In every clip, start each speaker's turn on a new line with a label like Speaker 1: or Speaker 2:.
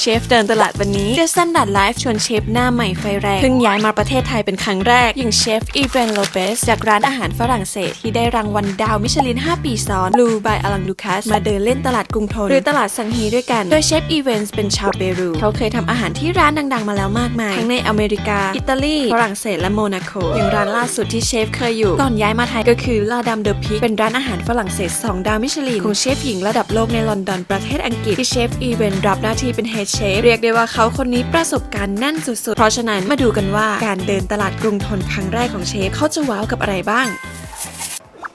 Speaker 1: เชฟเดินตลาดวันนี้ The Standard Life ชวนเชฟหน้าใหม่ไฟแรงเพิ่งย้ายมาประเทศไทยเป็นครั้งแรก อย่างเชฟอีเวนโลเปสจากร้านอาหารฝรั่งเศสที่ได้รางวัลดาวมิชลิน 5 ปีซ้อนลูบายอลังดูคัสมาเดินเล่นตลาดกรุงทนหรือตลาดสังฮีด้วยกัน โดยเชฟอีเวนส์เป็นชาวเปรู เขาเคยทำอาหารที่ร้านดังๆมาแล้วมากมาย ทั้งในอเมริกา อิตาลีฝรั่งเศสและโมนาโกอย่างร้านล่าสุดที่เชฟเคยอยู่ก่อนย้ายมาไทยก็คือลาดัมเดอะพิกเป็นร้านอาหารฝรั่งเศส2ดาวมิชลินของเชฟหญิงระดับโลกในลอนดอนประเทศอังกฤษที่เชฟอีเวนรับหน้าที่เป็นเฮดเชฟเรียกได้ว่าเขาคนนี้ประสบการณ์แน่นสุดๆ เพราะฉะนั้นมาดูกันว่าการเดินตลาดกรุงทนครั้งแรกของเชฟเขาจะว้าวกับอะไรบ้าง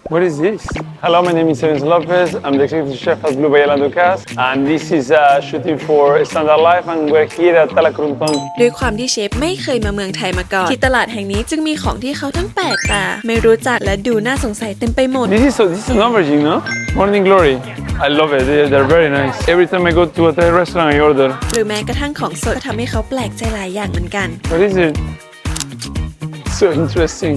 Speaker 2: What is this? Hello, my name is Sevens Lopez. I'm the executive chef at Blue Bayala Ducas, and this is uh, shooting for Standard Life, and we're here at Talacrunton.
Speaker 1: ด้วยความที่เชฟไม่เคยมาเมืองไทยมาก่อน ที่ตลาดแห่งนี้จึงมีของที่เขาทั้งแปลกตา ไม่รู้จักและดูน่าสงสัยเต็มไปหมด
Speaker 2: This is so, this is an aubergine, no? Morning Glory. I love it. They, they're very nice. Every time I go to a Thai restaurant, I order.
Speaker 1: หรือแม้กระทั่งของสดก็ทำให้เขาแปลกใจหลายอย่างเหมือนกัน
Speaker 2: What is it? So interesting.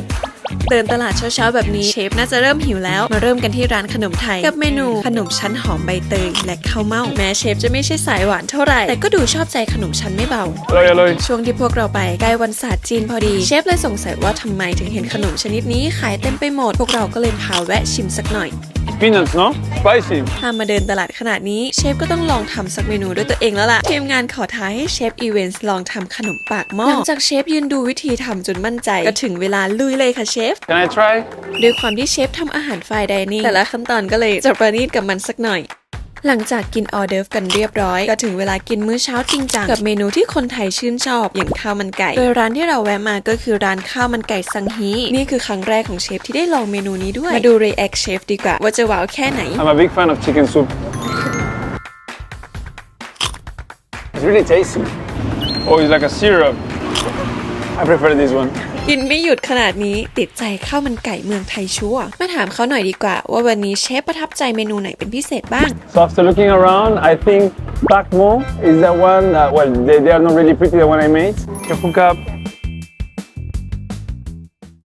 Speaker 1: เดินตลาดเช้าๆแบบนี้เชฟน่าจะเริ่มหิวแล้ว มาเริ่มกันที่ร้านขนมไทย กับเมนูขนมชั้นหอมใบเตยและข้าวเม่าแม้เชฟจะไม่ใช่สายหวานเท่าไหร่ แต่ก็ดูชอบใจขนมชั้นไม่เบา
Speaker 2: Aloy, aloy.
Speaker 1: ช่วงที่พวกเราไปใกล้วันศาสตร์จีนพอดีเชฟเลยสงสัยว่าทำไมถึงเห็นขนมชนิดนี้ขายเต็มไปหมด พวกเราก็เลยพาแวะชิมสักหน่อย
Speaker 2: Peanuts, no? Spicy.
Speaker 1: ถ้ามาเดินตลาดขนาดนี้เชฟก็ต้องลองทำสักเมนูด้วยตัวเองแล้วล่ะทีมงานขอท้าให้เชฟอีเวนต์ลองทำขนมปากหม้อหลังจากเชฟยืนดูวิธีทำจนมั่นใจ ก็ถึงเวลาลุยเลยค่ะเชฟ
Speaker 2: Can I try?
Speaker 1: ด้วยความที่เชฟทำอาหารไฟน์ไดนิ่งแต่ละขั้นตอนก็เลยจะประณีตกับมันสักหน่อย หลังจากกินออเดิร์ฟกันเรียบร้อย ก็ถึงเวลากินมื้อเช้าจริงจังกับเมนูที่คนไทยชื่นชอบ อย่างข้าวมันไก่ โดยร้านที่เราแวะมาก็คือร้านข้าวมันไก่ซังฮี นี่คือครั้งแรกของเชฟที่ได้ลองเมนูนี้ด้วย มาดู react เชฟดีกว่า ว่าจะว้าวแค่ไหน
Speaker 2: I'm a big fan of chicken soup. It's really tasty. Oh, it's like a syrup. I prefer this one.
Speaker 1: กินไม่หยุดขนาดนี้ติดใจข้าวมันไก่เมืองไทยชัวร์มาถามเขาหน่อยดีกว่า ว่าวันนี้เชฟประทับใจเมนูไหนเป็นพิเศษบ้าง
Speaker 2: So after looking around, I think Pak Mo is the one that, well, they, they are not really pretty, the one I made. Kapungkap,